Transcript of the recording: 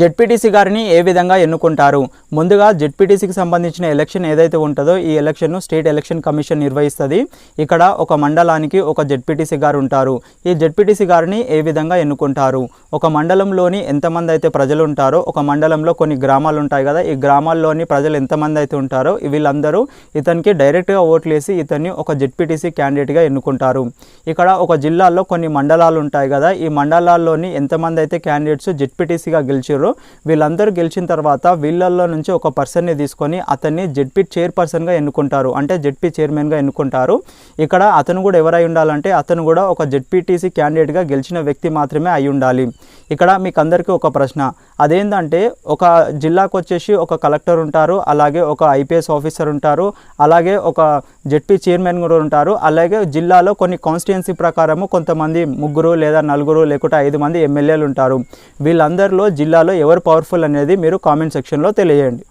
ZPTC గారిని ఏ విధంగా ఎన్నుకుంటారు? ముందుగా జెడ్పీటీసీకి సంబంధించిన ఎలక్షన్ ఏదైతే ఉంటుందో ఈ ఎలక్షన్ను స్టేట్ ఎలక్షన్ కమిషన్ నిర్వహిస్తుంది. ఇక్కడ ఒక మండలానికి ఒక జెడ్పీటీసీ గారు ఉంటారు. ఈ జెడ్పీటీసీ గారిని ఏ విధంగా ఎన్నుకుంటారు? ఒక మండలంలోని ఎంతమంది అయితే ప్రజలు ఉంటారో ఒక మండలంలో కొన్ని గ్రామాలు ఉంటాయి కదా ఈ గ్రామాల్లోని ప్రజలు ఎంతమంది అయితే ఉంటారో వీళ్ళందరూ ఇతనికి డైరెక్ట్గా ఓట్లు వేసి ఇతన్ని ఒక జెడ్పీటీసీ క్యాండిడేట్గా ఎన్నుకుంటారు. ఇక్కడ ఒక జిల్లాలో కొన్ని మండలాలు ఉంటాయి కదా ఈ మండలాల్లోని ఎంతమంది అయితే క్యాండిడేట్స్ జెడ్పీటీసీగా గెలిచారు వీళ్ళందరూ గెలిచిన తర్వాత వీళ్ళల్లో నుంచి ఒక పర్సన్ని తీసుకొని అతన్ని జెడ్పీ చైర్పర్సన్గా ఎన్నుకుంటారు. అంటే జెడ్పీ చైర్మన్గా ఎన్నుకుంటారు. ఇక్కడ అతను కూడా ఎవరై ఉండాలంటే అతను కూడా ఒక జెడ్పీటీసీ క్యాండిడేట్గా గెలిచిన వ్యక్తి మాత్రమే అయి ఉండాలి. ఇక్కడ మీకు అందరికీ ఒక ప్రశ్న. అదేంటంటే ఒక జిల్లాకు వచ్చేసి ఒక కలెక్టర్ ఉంటారు అలాగే ఒక ఐపీఎస్ ఆఫీసర్ ఉంటారు అలాగే ఒక జెడ్పీ చైర్మన్ కూడా ఉంటారు అలాగే జిల్లాలో కొన్ని కాన్స్టిట్యున్సీ ప్రకారము కొంతమంది ముగ్గురు లేదా నలుగురు లేకుంటే ఐదు మంది ఎమ్మెల్యేలు ఉంటారు. వీళ్ళందరిలో జిల్లాలో ఎవరు పవర్ఫుల్ అనేది మీరు కామెంట్ సెక్షన్లో తెలియజేయండి.